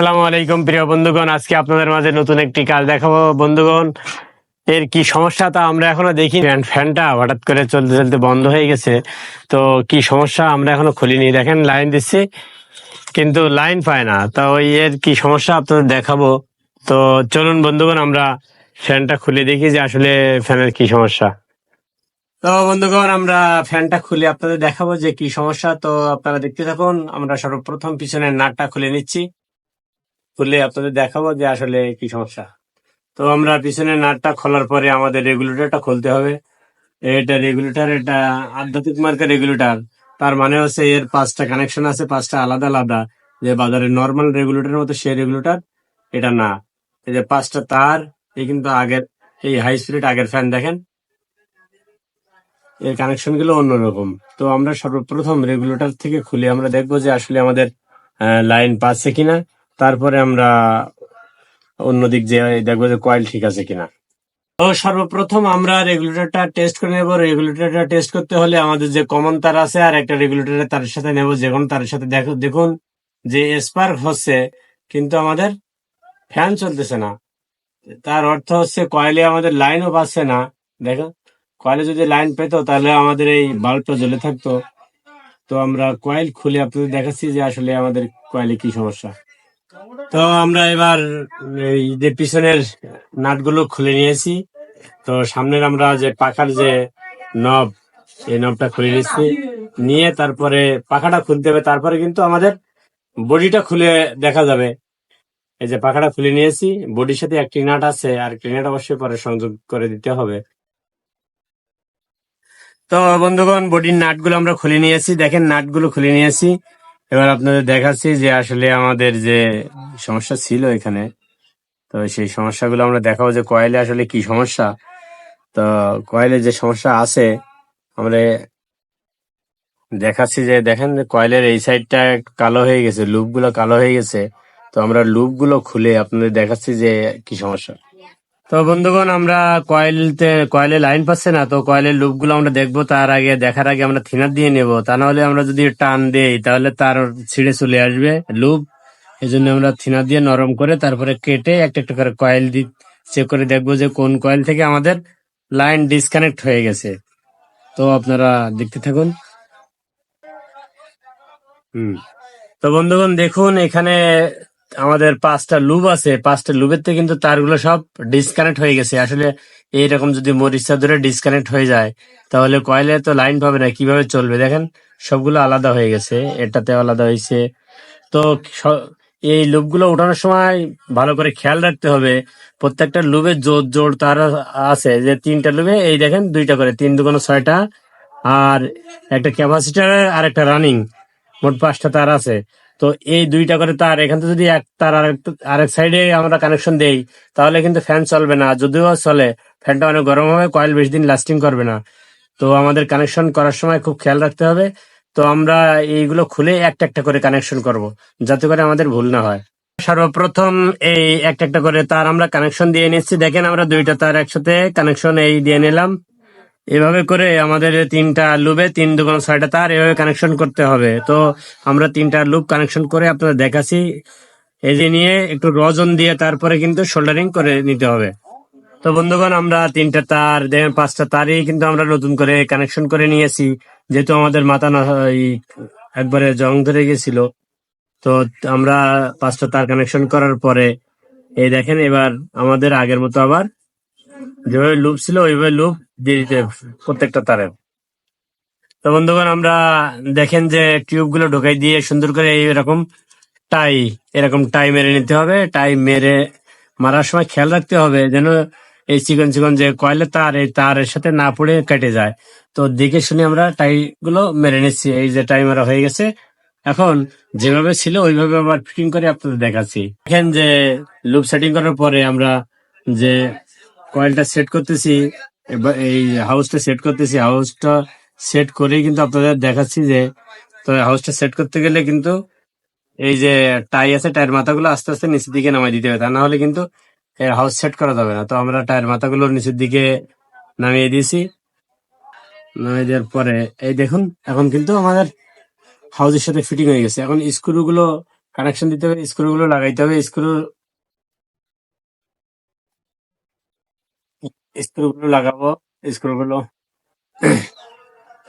আসসালামু আলাইকুম, প্রিয় বন্ধুগণ। আজকে আপনাদের মাঝে নতুন একটি কাজ দেখাবো। বন্ধুগণ, এর কি সমস্যা তা আমরা এখনও দেখি ফ্যান, ফ্যানটা হঠাৎ করে চলতে চলতে বন্ধ হয়ে গেছে। তো কি সমস্যা আমরা এখনও খুলিনি। দেখেন, লাইন দিচ্ছি, কিন্তু লাইন পায় না। তো ওই এর কি সমস্যা আপনাদের দেখাবো। তো চলুন বন্ধুগণ, আমরা ফ্যানটা খুলে দেখি যে আসলে ফ্যানের কি সমস্যা। তো বন্ধুগণ, আমরা ফ্যানটা খুলে আপনাদের দেখাবো যে কি সমস্যা। তো আপনারা দেখতে থাকুন, আমরা সর্বপ্রথম পিছনের নাটটা খুলে নিচ্ছি। খুলে আপনাদের দেখাবো যে আসলে কি সমস্যা। তো আমরা পিছনে নাটটা খোলার পরে আমাদের রেগুলেটরটা খুলতে হবে। এটা রেগুলেটর, এটা আধ্যাত্মিক মার্কের রেগুলেটর। তার মানে হচ্ছে এর পাঁচটা কানেকশন আছে, পাঁচটা আলাদা আলাদা। যে বাজারে নর্মাল রেগুলেটরের মতো সেই রেগুলেটর, এটা না। এই যে পাঁচটা তার, এই কিন্তু আগের, এই হাই স্পিড আগের ফ্যান দেখেন। এর কানেকশনগুলো অন্যরকম। তো আমরা সর্বপ্রথম রেগুলেটর থেকে খুলে আমরা দেখব যে আসলে আমাদের লাইন পাচ্ছে কিনা। তারপরে আমরা অন্যদিক যে দেখব যে কয়েল ঠিক আছে কিনা। তো সর্বপ্রথম আমরা রেগুলেটরটা টেস্ট করে নেব। রেগুলেটরটা টেস্ট করতে হলে আমাদের যে কমন তার আছে আর একটা রেগুলেটরের তারের সাথে নেব। যে কোনো তারের সাথে দেখো, দেখুন যে স্পার্ক হচ্ছে, কিন্তু আমাদের ফ্যান চলতেছে না। তার অর্থ হচ্ছে কয়েলে আমাদের লাইনও পাচ্ছে না। দেখো কয়েলে যদি লাইন পেতো তাহলে আমাদের এই বাল্বটা জ্বলে থাকতো। তো আমরা কয়েল খুলে আপনাদের দেখাচ্ছি যে আসলে আমাদের কয়েলে কি সমস্যা। তো আমরা এবার যে পিছনের নাটগুলো খুলে নিয়েছি। তো সামনের আমরা যে পাখার যে নব, এই নবটা খুলে নিচ্ছি নিয়ে তারপরে পাখাটা খুলতে হবে। তারপরে কিন্তু আমাদের বডিটা খুলে দেখা যাবে। এই যে পাখাটা খুলে নিয়েছি। বডির সাথে একটি নাট আছে। আর একটি নাট অবশ্যই পরে সংযোগ করে দিতে হবে। তো বন্ধুগণ, বডির নাটগুলো আমরা খুলে নিয়েছি। দেখেন, নাটগুলো খুলে নিয়েছি। এবার আপনাদের দেখাচ্ছি যে আসলে আমাদের যে সমস্যা ছিল এখানে, তো সেই সমস্যাগুলো আমরা দেখাবো যে কয়েলে আসলে কি সমস্যা। তো কয়েলে যে সমস্যা আছে, আমরা দেখাচ্ছি যে দেখেন কয়েলের এই সাইডটা কালো হয়ে গেছে লুপগুলো কালো হয়ে গেছে। তো আমরা লুপগুলো খুলে আপনাদের দেখাচ্ছি যে কি সমস্যা। তো বন্ধুগণ, আমরা কয়েলতে, কয়েলে লাইন পাচ্ছে না, তো কয়েলের লুপগুলো আমরা দেখব। তার আগে, দেখার আগে আমরা থিনার দিয়ে নেব। তা নাহলে আমরা যদি টান দেই, তাহলে তার ছিঁড়ে চলে আসবে লুপ। এই জন্য আমরা থিনার দিয়ে নরম করে তারপরে কেটে একটা একটা করে কয়েল দি, চেক করে দেখব যে কোন কয়েল থেকে আমাদের লাইন ডিসকানেক্ট হয়ে গেছে। তো আপনারা দেখতে থাকুন। হুম। তো বন্ধুগণ, দেখুন, এখানে আমাদের পাঁচটা লুব আছে, পাঁচটা লুবের থেকে কিন্তু তারগুলো সব ডিসকানেক্ট হয়ে গেছে। আসলে এইরকম যদি মরিচা ধরে ডিসকানেক্ট হয়ে যায়, তাহলে কয়েলে তো লাইন পাবে না, কীভাবে চলবে? দেখেন, সবগুলো আলাদা হয়ে গেছে, এটাতে আলাদা হয়েছে। তো এই লুপগুলো ওঠানোর সময় ভালো করে খেয়াল রাখতে হবে, প্রত্যেকটা লুবে জোর জোর তার আছে, যে তিনটা লুবে এই দেখেন, দুইটা করে, তিন দুগুণ ছয়টা, আর একটা ক্যাপাসিটার আর একটা রানিং মোট পাঁচটা তার আছে। তো এই দুইটা করে তার, এখান থেকে যদি এক, তার আরেক সাইডে আমরা কানেকশন দেই, তাহলে কিন্তু ফ্যান চলবে না। যদিও চলে ফ্যানটা অনেক গরম হবে কয়েল বেশি দিন লাস্টিং করবে না। তো আমাদের কানেকশন করার সময় খুব খেয়াল রাখতে হবে। তো আমরা এইগুলো খুলে একটা একটা করে কানেকশন করব, যাতে করে আমাদের ভুল না হয়। সর্বপ্রথম এই একটা একটা করে তার আমরা কানেকশন দিয়ে নিচ্ছি। দেখেন আমরা দুইটা তার একসাথে কানেকশন এই দিয়ে নিলাম। এভাবে করে আমাদের তিনটা লুবে তিন দুগুণ ছয়টা তার এভাবে কানেকশন করতে হবে। তো আমরা তিনটা লুপ কানেকশন করে আপনাদের দেখাচ্ছি। এই যে নিয়ে একটু রজন দিয়ে তারপরে কিন্তু সোল্ডারিং করে নিতে হবে। তো বন্ধুগণ, আমরা তিনটা তার দেখেন পাঁচটা তারই কিন্তু আমরা নতুন করে কানেকশন করে নিয়েছি। যেহেতু আমাদের মাথা একবারে জং ধরে গেছিল। তো আমরা পাঁচটা তার কানেকশন করার পরে, এই দেখেন এবার আমাদের আগের মতো আবার যেভাবে লুপ ছিল, ওইভাবে লুপ দিয়ে দিতে প্রত্যেকটা তারে তো বন্ধুগণ, আমরা দেখেন যে টিউবগুলো ঢোকাই দিয়ে সুন্দর করে এরকম টাই এরকম টাই মেরে নিতে হবে। টাই মেরে মারার সময় খেয়াল রাখতে হবে যেন এই চিকন চিকন যে কয়েলের তার, এই তারের সাথে না পড়ে কেটে যায়। তো দেখে শুনে আমরা টাই গুলো মেরে নিচ্ছি। এই যে টাই মারা হয়ে গেছে। এখন যেভাবে ছিল, ওইভাবে আবার ফিটিং করে আপনাদের দেখাচ্ছি। দেখেন যে লুপ সেটিং করার পরে আমরা যে কয়েলটা সেট করতেছি এই হাউসটা সেট করতেছি হাউসটা সেট করেই কিন্তু আপনাদের দেখাচ্ছি যে, তো হাউসটা সেট করতে গেলে কিন্তু এই যে টাই আছে টায়ার মাথাগুলো আস্তে আস্তে নিচের দিকে নামাই দিতে হবে। তা না হলে কিন্তু এর হাউস সেট করা যাবে না। তো আমরা টায়ার মাথাগুলো নিচের দিকে নামিয়ে দিয়েছি। নামিয়ে দেওয়ার পরে, এই দেখুন, এখন কিন্তু আমাদের হাউসের সাথে ফিটিং হয়ে গেছে। এখন স্ক্রু গুলো কানেকশন দিতে হবে স্ক্রু গুলো লাগাইতে হবে স্ক্রু স্ক্রু গুলো লাগাবো স্ক্রু গুলো।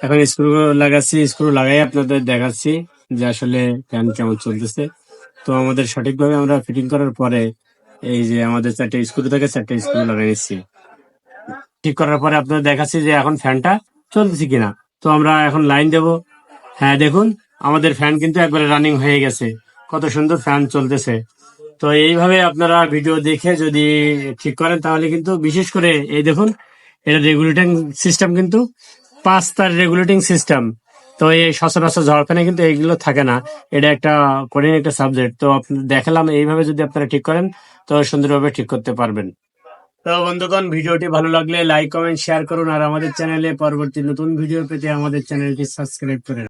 এখন স্ক্রু গুলো লাগাচ্ছি স্ক্রু লাগাই আপনাদের দেখাচ্ছি যে আসলে ফ্যান কেমন চলতেছে। তো আমাদের সঠিকভাবে আমরা ফিটিং করার পরে এই যে আমাদের চারটে স্ক্রু থেকে চারটে স্ক্রু লাগাই নিচ্ছি। ঠিক করার পরে আপনাদের দেখাচ্ছি যে এখন ফ্যানটা চলতেছে কিনা। তো আমরা এখন লাইন দেব। হ্যাঁ দেখুন, আমাদের ফ্যান কিন্তু একবারে রানিং হয়ে গেছে। কত সুন্দর ফ্যান চলতেছে। তো এইভাবে আপনারা ভিডিও দেখে যদি ঠিক করেন, তাহলে কিন্তু বিশেষ করে এই দেখুন, এটা রেগুলেটিং সিস্টেম কিন্তু পাঁচ তার রেগুলেটিং সিস্টেম তো এই সচরাচর ঝড় ফ্যানে কিন্তু এইগুলো থাকে না। এটা একটা কঠিন একটা সাবজেক্ট তো দেখালাম, এইভাবে যদি আপনারা ঠিক করেন, তো সুন্দরভাবে ঠিক করতে পারবেন। তো বন্ধুগণ, ভিডিওটি ভালো লাগলে লাইক কমেন্ট শেয়ার করুন। আর আমাদের চ্যানেলে পরবর্তী নতুন ভিডিও পেতে আমাদের চ্যানেলটি সাবস্ক্রাইব করে